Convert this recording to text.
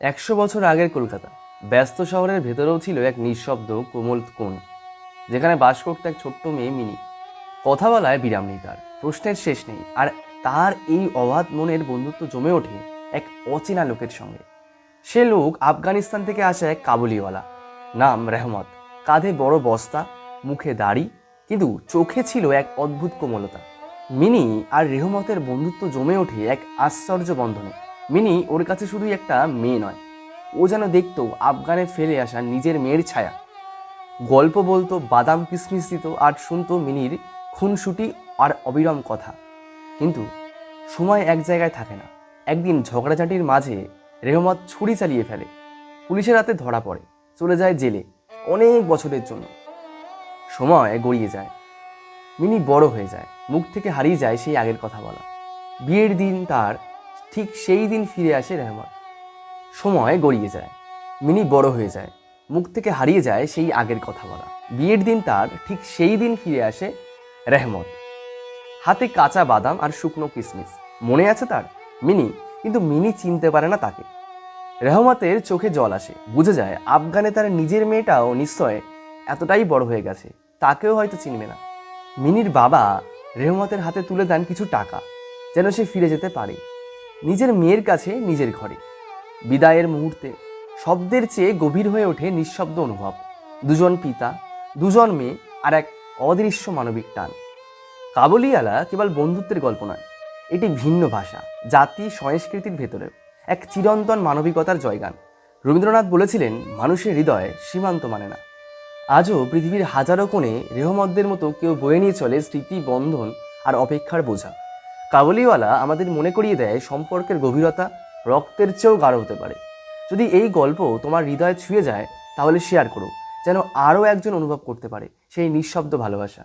একশো বছর আগের কলকাতা। ব্যস্ত শহরের ভেতরেও ছিল এক নিঃশব্দ কোমল কোণ, যেখানে বাস করতো এক ছোট্ট মেয়ে মিনি। কথা বলায় বিরাম নেই তার, প্রশ্নের শেষ নেই, আর তার এই অবাধ মনের বন্ধুত্ব জমে ওঠে এক অচেনা লোকের সঙ্গে। সে লোক আফগানিস্তান থেকে আসা এক কাবুলিওয়ালা, নাম রেহমত। কাঁধে বড় বস্তা, মুখে দাড়ি, কিন্তু চোখে ছিল এক অদ্ভুত কোমলতা। মিনি আর রেহমতের বন্ধুত্ব জমে ওঠে এক আশ্চর্য বন্ধনে। মিনি ওর কাছে শুধুই একটা মেয়ে নয়। ও যেন দেখতো আফগানে ফেলে আসা নিজের মেয়ের ছায়া। গল্প বলতো, বাদাম কিসমিস দিত আর শুনতো মিনির খুনসুটি আর অবিরাম কথা। কিন্তু সময় এক জায়গায় থাকে না। একদিন ঝগড়াঝাটির মাঝে রেহমত ছুরি চালিয়ে ফেলে। পুলিশের হাতে ধরা পড়ে, চলে যায় জেলে অনেক বছরের জন্য। সময় গড়িয়ে যায়। মিনি বড় হয়ে যায়, মুখ থেকে হারিয়ে যায় সেই আগের কথা বলা। বিয়ের দিন তার ঠিক সেই দিন ফিরে আসে রেহমত সময় গড়িয়ে যায়, মিনি বড় হয়ে যায়, মুখ থেকে হারিয়ে যায় সেই আগের কথা বলা। বিয়ের দিন তার ঠিক সেই দিন ফিরে আসে রেহমত। হাতে কাঁচা বাদাম আর শুকনো কিশমিশ মনে আছে তার? মিনি, কিন্তু মিনি চিনতে পারে না তাকে। রেহমতের চোখে জল আসে। বুঝে যায়, আফগানে তার নিজের মেয়েটাও নিশ্চয় এতটাই বড় হয়ে গেছে। তাকেও হয়তো চিনবে না। মিনির বাবা রেহমতের হাতে তুলে দেন কিছু টাকা, যেন সে ফিরে যেতে পারে। নিজের মেয়ের কাছে নিজের ঘরে। বিদায়ের মুহূর্তে শব্দের চেয়ে গভীর হয়ে ওঠে নিঃশব্দ অনুভব। দুজন পিতা, দুজন মেয়ে আর এক অদৃশ্য মানবিক টান। কাবুলিয়ালা কেবল বন্ধুত্বের গল্প নয়, এটি ভিন্ন ভাষা, জাতি, সংস্কৃতির ভেতরে এক চিরন্তন মানবিকতার জয়গান। রবীন্দ্রনাথ বলেছিলেন, মানুষের হৃদয়ে সীমান্ত মানে না। আজও পৃথিবীর হাজারো কোণে রেহমতদের মতো কেউ বয়ে নিয়ে চলে স্মৃতি, বন্ধন আর অপেক্ষার বোঝা। কাবুলিওয়ালা আমাদের মনে করিয়ে দেয় সম্পর্কের গভীরতা রক্তের চেয়েও গাঢ় হতে পারে। যদি এই গল্প তোমার হৃদয়ে ছুঁয়ে যায়, তাহলে শেয়ার করো, যেন আরও একজন অনুভব করতে পারে সেই নিঃশব্দ ভালোবাসা।